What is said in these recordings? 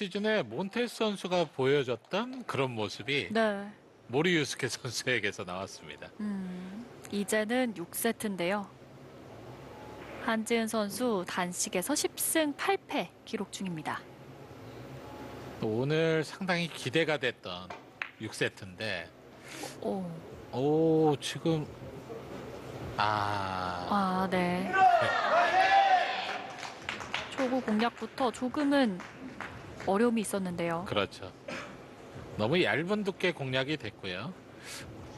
시즌에 몬테스 선수가 보여줬던 그런 모습이 네. 모리 유스케 선수에게서 나왔습니다. 음, 이제는 6세트인데요. 한지은 선수 단식에서 10승 8패 기록 중입니다. 또 오늘 상당히 기대가 됐던 6세트인데 오, 오 지금 아, 아, 네. 초구 공략부터 조금은 어려움이 있었는데요. 그렇죠. 너무 얇은 두께 공략이 됐고요.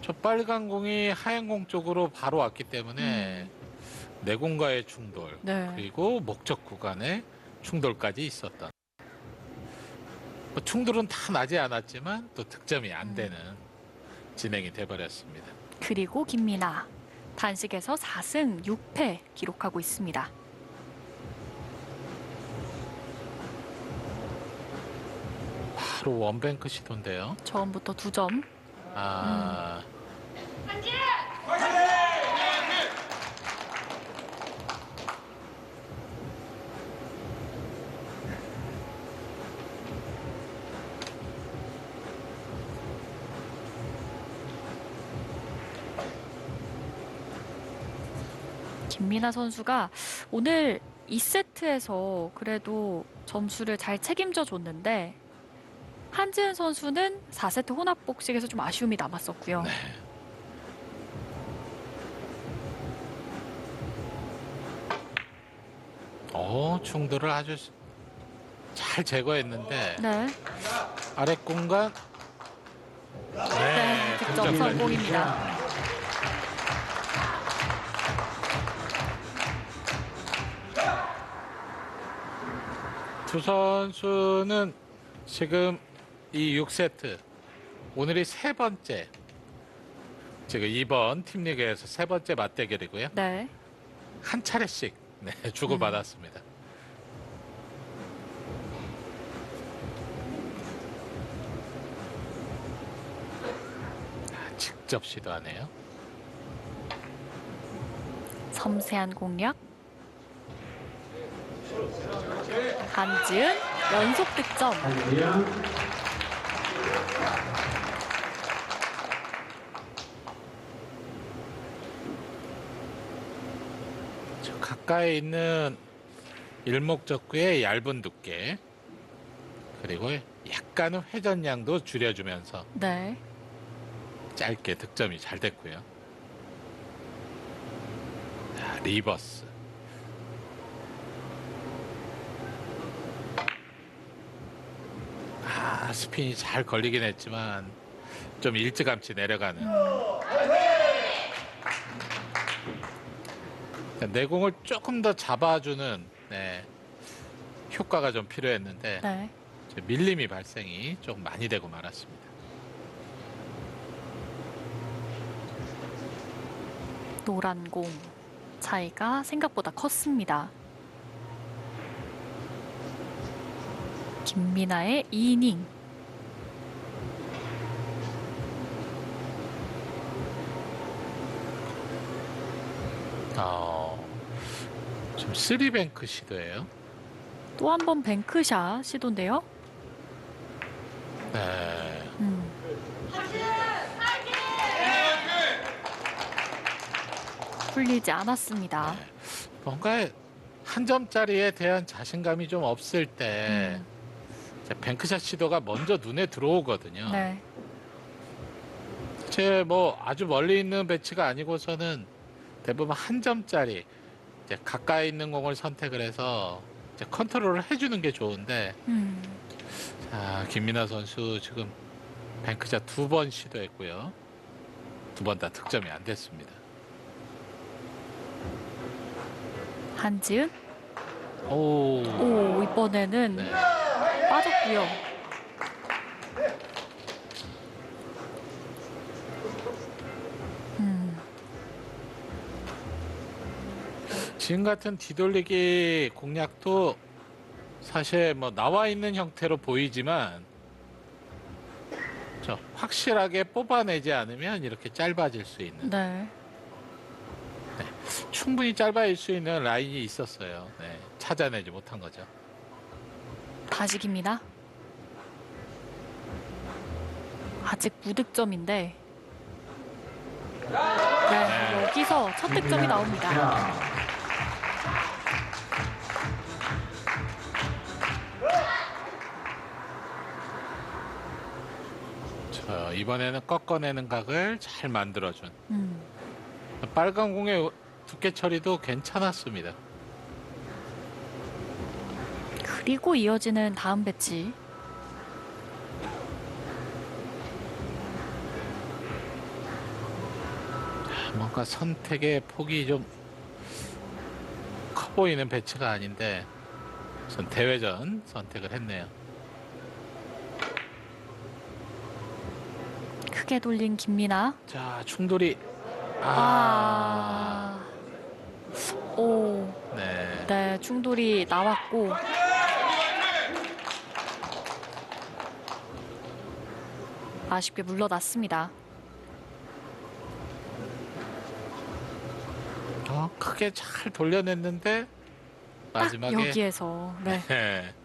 저 빨간 공이 하얀 공 쪽으로 바로 왔기 때문에 내공과의 충돌 네. 그리고 목적 구간에 충돌까지 있었던 뭐 충돌은 다 나지 않았지만 또 득점이 안 되는 진행이 돼버렸습니다. 그리고 김민아. 단식에서 4승 6패 기록하고 있습니다. 바로 원뱅크 시도인데요. 처음부터 2점. 아, 김민아 선수가 오늘 2세트에서 그래도 점수를 잘 책임져 줬는데 한지은 선수는 4세트 혼합 복식에서 좀 아쉬움이 남았었고요. 네. 어 충돌을 아주 잘 제거했는데 네, 아래 공간 네, 네, 득점. 성공입니다. 두 선수는 지금 이 6세트 오늘이 세 번째 지금 이번 팀리그에서 세 번째 맞대결이고요. 네, 한 차례씩 네, 주고받았습니다. 아, 직접 시도하네요. 섬세한 공략. 한지은 연속 득점. 저 가까이 있는 일목적구의 얇은 두께 그리고 약간은 회전량도 줄여주면서 네, 짧게 득점이 잘 됐고요. 자, 리버스. 아, 스핀이 잘 걸리긴 했지만 좀 일찌감치 내려가는. 내공을 조금 더 잡아주는 네, 효과가 좀 필요했는데 네. 이제 밀림이 발생이 좀 많이 되고 말았습니다. 노란 공 차이가 생각보다 컸습니다. 김민아의 2이닝. 어, 지금 쓰리뱅크 시도예요. 또 한 번 뱅크샷 시도인데요. 네. 음, 풀리지 않았습니다. 네. 뭔가 한 점짜리에 대한 자신감이 좀 없을 때 음, 이제 뱅크샷 시도가 먼저 눈에 들어오거든요. 네. 제뭐 아주 멀리 있는 배치가 아니고서는 대부분 한 점짜리 이제 가까이 있는 공을 선택을 해서 이제 컨트롤을 해주는 게 좋은데 음, 자 김민아 선수 지금 뱅크샷 두 번 시도했고요. 두 번 다 득점이 안 됐습니다. 한지은. 오, 오, 이번에는 네. 빠졌고요. 지금 같은 뒤돌리기 공략도 사실 뭐 나와 있는 형태로 보이지만 저 확실하게 뽑아내지 않으면 이렇게 짧아질 수 있는 네. 충분히 짧아질 수 있는 라인이 있었어요. 네, 찾아내지 못한 거죠. 깁니다. 아직 무득점인데. 네, 여기서 첫 득점이 나옵니다. 자, 이번에는 꺾어내는 각을 잘 만들어준 음, 빨간 공의 두께 처리도 괜찮았습니다. 그리고 이어지는 다음 배치. 뭔가 선택의 폭이 좀 커 보이는 배치가 아닌데 전 대회전 선택을 했네요. 크게 돌린 김민아. 자, 충돌이 아, 아. 오, 네. 네, 충돌이 나왔고. 아쉽게 물러났습니다. 어, 크게 잘 돌려냈는데 딱 마지막에 여기에서 네.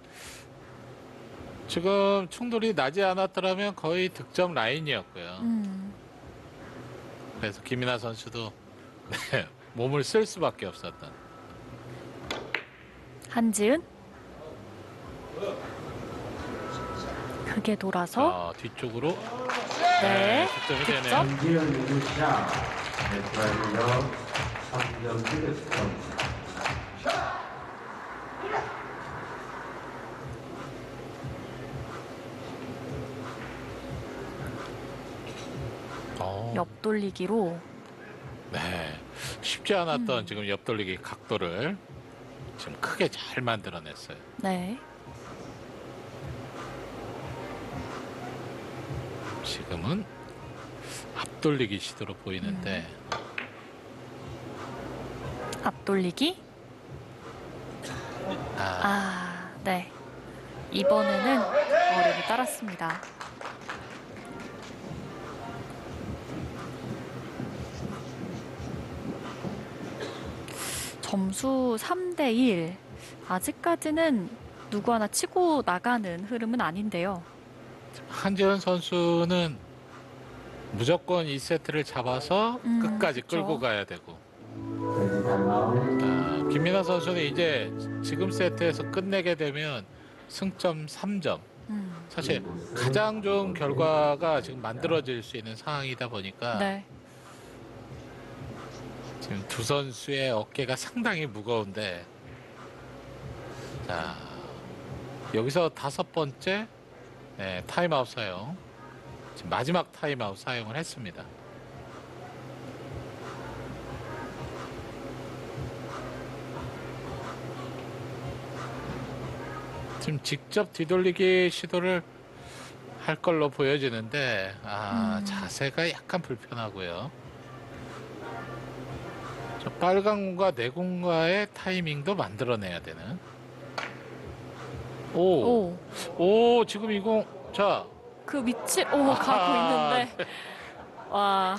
네. 지금 충돌이 나지 않았더라면 거의 득점 라인이었고요. 음, 그래서 김민아 선수도 네, 몸을 쓸 수밖에 없었던. 한지은 크게 돌아서 어, 뒤쪽으로 네, 득점이 득점. 되네요. 김지현 유시아 네트라이너 3점 득점 옆돌리기로 네. 쉽지 않았던 음. 지금 옆돌리기 각도를 지금 크게 잘 만들어냈어요. 네. 지금은 앞돌리기 시도로 보이는데 앞돌리기. 아, 아, 네. 이번에는 어려움이 따랐습니다. 점수 3대 1. 아직까지는 누구 하나 치고 나가는 흐름은 아닌데요. 한지현 선수는 무조건 이 세트를 잡아서 음, 끝까지 그쵸. 끌고 가야 되고 아, 김민아 선수는 이제 지금 세트에서 끝내게 되면 승점 3점. 음, 사실 가장 좋은 결과가 지금 만들어질 수 있는 상황이다 보니까 네. 지금 두 선수의 어깨가 상당히 무거운데 자 여기서 다섯 번째 네, 타임아웃 사용 지금 마지막 타임아웃 사용을 했습니다. 지금 직접 뒤돌리기 시도를 할 걸로 보여지는데 아 음. 자세가 약간 불편하고요. 공과 내공과의 타이밍도 만들어내야 되는. 오, 오, 오, 지금 이 공, 자, 그 위치, 오, 가고 아하, 있는데. 와,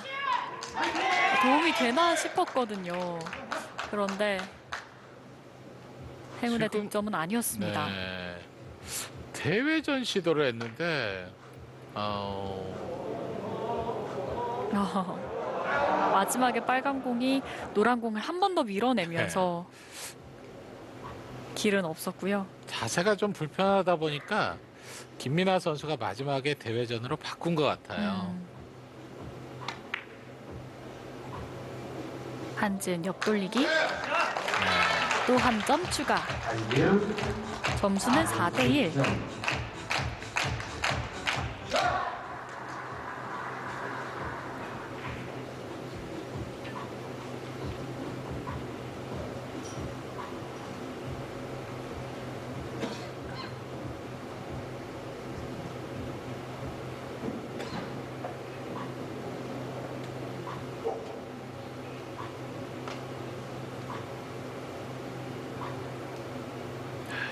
도움이 되나 싶었거든요. 그런데 행운의 지금- 득점은 아니었습니다. 네. 대회전 시도를 했는데, 어, 어, 마지막에 빨간 공이 노란 공을 한 번 더 밀어내면서 길은 없었고요. 자세가 좀 불편하다 보니까 김민아 선수가 마지막에 대회전으로 바꾼 것 같아요. 음. 한지은 옆돌리기 네. 또한 점 추가. 점수는 4대 1.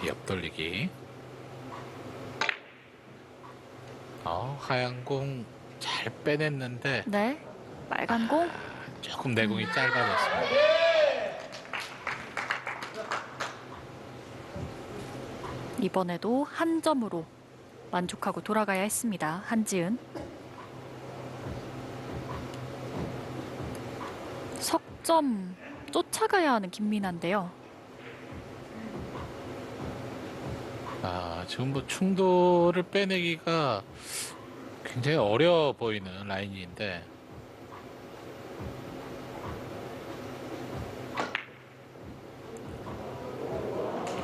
옆돌리기 어, 하얀 공 잘 빼냈는데 네. 빨간 아, 공. 조금 내공이 짧아졌습니다. 이번에도 한 점으로 만족하고 돌아가야 했습니다. 한지은. 석점 쫓아가야 하는 김민아인데요. 아, 지금 뭐 충돌을 빼내기가 굉장히 어려워 보이는 라인인데.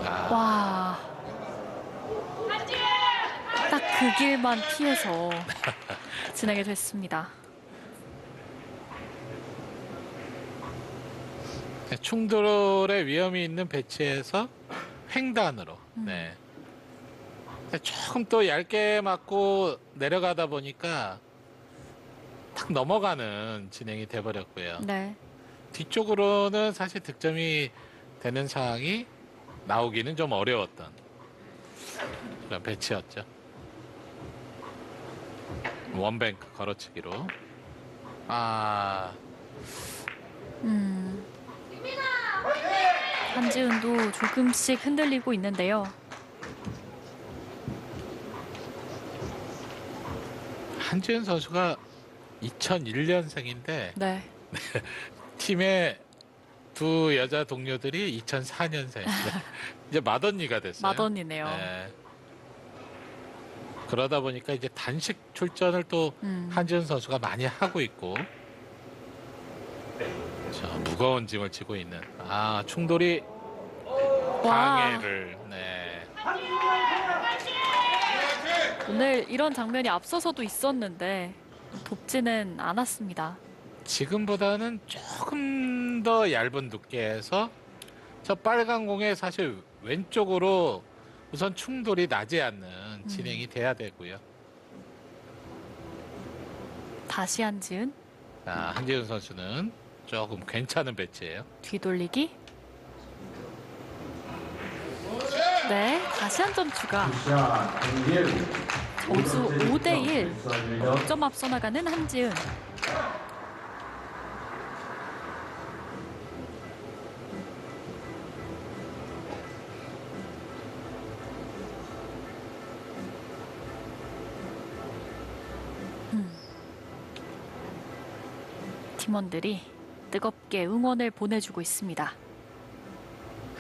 아, 와. 딱 그 길만 피해서 진행이 됐습니다. 네, 충돌의 위험이 있는 배치에서 횡단으로. 음. 네. 조금 또 얇게 맞고 내려가다 보니까 탁 넘어가는 진행이 돼버렸고요. 네. 뒤쪽으로는 사실 득점이 되는 상황이 나오기는 좀 어려웠던 그런 배치였죠. 원뱅크 걸어치기로. 아, 음. 한지은도 조금씩 흔들리고 있는데요. 한지은 선수가 2001년생인데 네. 팀의 두 여자 동료들이 2004년생. 이제 맏언니가 됐어요. 마던이네요. 네. 그러다 보니까 이제 단식 출전을 또 음. 한지은 선수가 많이 하고 있고 자, 무거운 짐을 지고 있는 아 충돌이 와. 방해를 네. 오늘 이런 장면이 앞서서도 있었는데 돕지는 않았습니다. 지금보다는 조금 더 얇은 두께에서 저 빨간 공에 사실 왼쪽으로 우선 충돌이 나지 않는 진행이 돼야 되고요. 다시 한지은 자, 한지은 선수는 조금 괜찮은 배치예요. 뒤돌리기. 네, 다시 한 점 추가. 점수 5대 1. 점 6점 앞서 나가는 한지은. 음. 팀원들이 뜨겁게 응원을 보내주고 있습니다.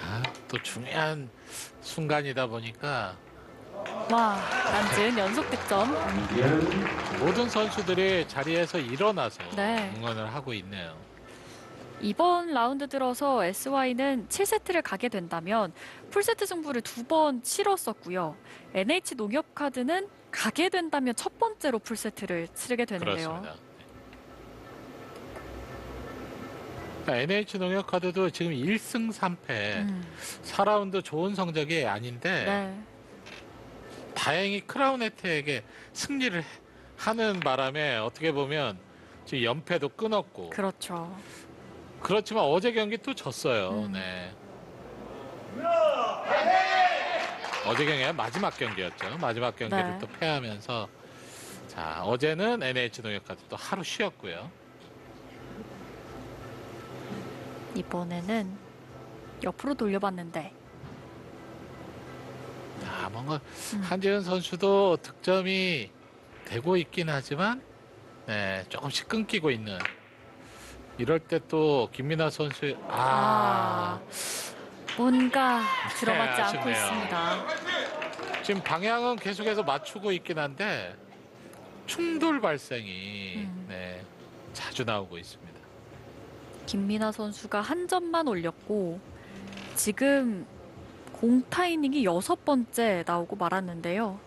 아, 또 중요한 순간이다 보니까 와, 한지은 연속 득점. 모든 선수들이 자리에서 일어나서 네. 응원을 하고 있네요. 이번 라운드 들어서 SY는 7세트를 가게 된다면 풀세트 승부를 두 번 치렀었고요. NH 농협카드는 가게 된다면 첫 번째로 풀세트를 치르게 되는데요. 그렇습니다. 자, NH 농협 카드도 지금 1승 3패, 음, 4라운드 좋은 성적이 아닌데 네. 다행히 크라운 혜택에 승리를 하는 바람에 어떻게 보면 지금 연패도 끊었고 그렇죠. 그렇지만 어제 경기 또 졌어요. 음. 네. 어제 경기가 마지막 경기였죠. 마지막 경기를 네. 또 패하면서 자 어제는 NH 농협카드 또 하루 쉬었고요. 이번에는 옆으로 돌려봤는데 자 뭔가 음. 한지은 선수도 득점이 되고 있긴 하지만 네 조금씩 끊기고 있는 이럴 때 또 김민아 선수의 아, 아, 뭔가 들어맞지 않고 아쉽네요. 있습니다. 지금 방향은 계속해서 맞추고 있긴 한데 충돌 발생이 음. 네, 자주 나오고 있습니다. 김민아 선수가 한 점만 올렸고 지금 공 타이밍이 여섯 번째 나오고 말았는데요.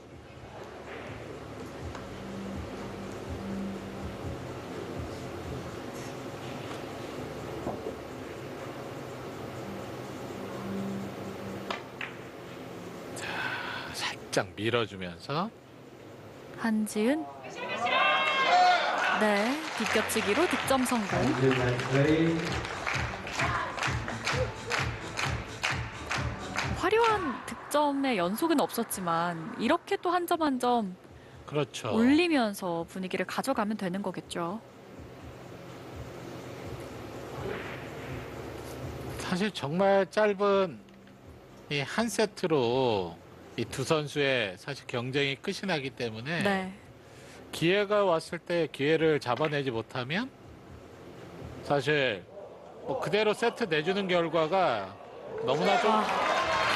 살짝 밀어주면서 한지은 네 뒷겹치기로 득점 성공. 화려한 득점의 연속은 없었지만 이렇게 또한점 한점 그렇죠. 올리면서 분위기를 가져가면 되는 거겠죠. 사실 정말 짧은 이 한 세트로 이 두 선수의 사실 경쟁이 끝이 나기 때문에 네. 기회가 왔을 때 기회를 잡아내지 못하면 사실 뭐 그대로 세트 내주는 결과가 너무나 좀 아,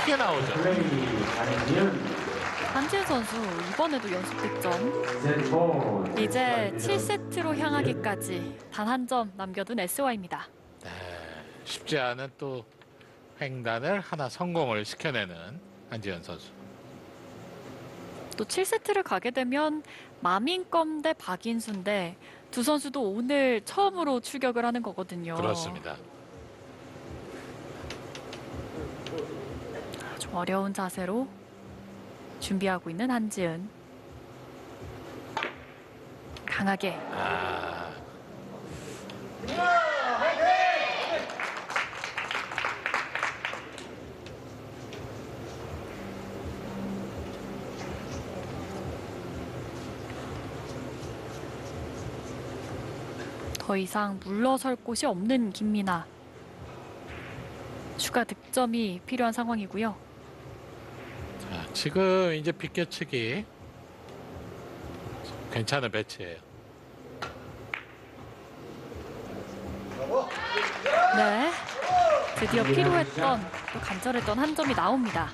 크게 나오죠. 한지은 선수 이번에도 연속 득점. 이제 7세트로 향하기까지 단 한 점 남겨둔 SY입니다. 네, 쉽지 않은 또 횡단을 하나 성공을 시켜내는 한지현 선수. 또 7세트를 가게 되면 마민검 대 박인수인데 두 선수도 오늘 처음으로 출격을 하는 거거든요. 그렇습니다. 좀 어려운 자세로 준비하고 있는 한지은. 강하게 아, 더 이상 물러설 곳이 없는 김민아. 추가 득점이 필요한 상황이고요. 자, 지금 이제 비껴치기 괜찮은 배치예요. 네. 드디어 필요했던 또 간절했던 한 점이 나옵니다.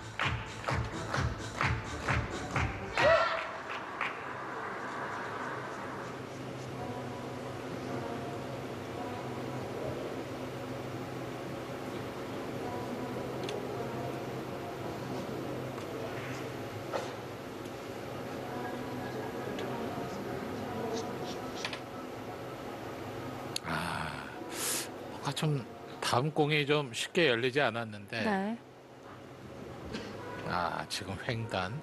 뭔가 좀 다음 공이 좀 쉽게 열리지 않았는데 네. 아 지금 횡단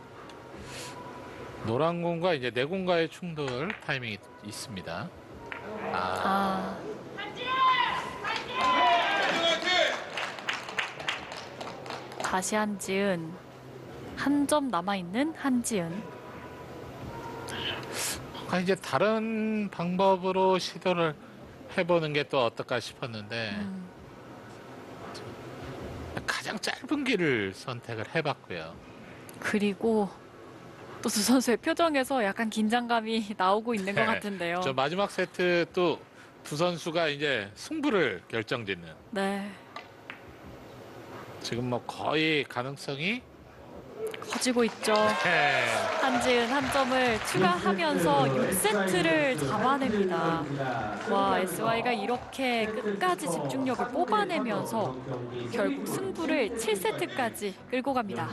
노란 공과 이제 네 공과의 충돌 타이밍이 있습니다. 아, 아. 다시 한지은. 한 점 남아 있는 한지은. 뭔가 이제 다른 방법으로 시도를 해보는 게 또 어떨까 싶었는데 음, 가장 짧은 길을 선택을 해봤고요. 그리고 또 두 선수의 표정에서 약간 긴장감이 나오고 있는 것 네. 같은데요. 저 마지막 세트 또 두 선수가 이제 승부를 결정짓는 네. 지금 뭐 거의 가능성이 커지고 있죠. 네. 한지은 한 점을 추가하면서 6세트를 잡아냅니다. 와, SY가 이렇게 끝까지 집중력을 뽑아내면서 결국 승부를 7세트까지 끌고 갑니다.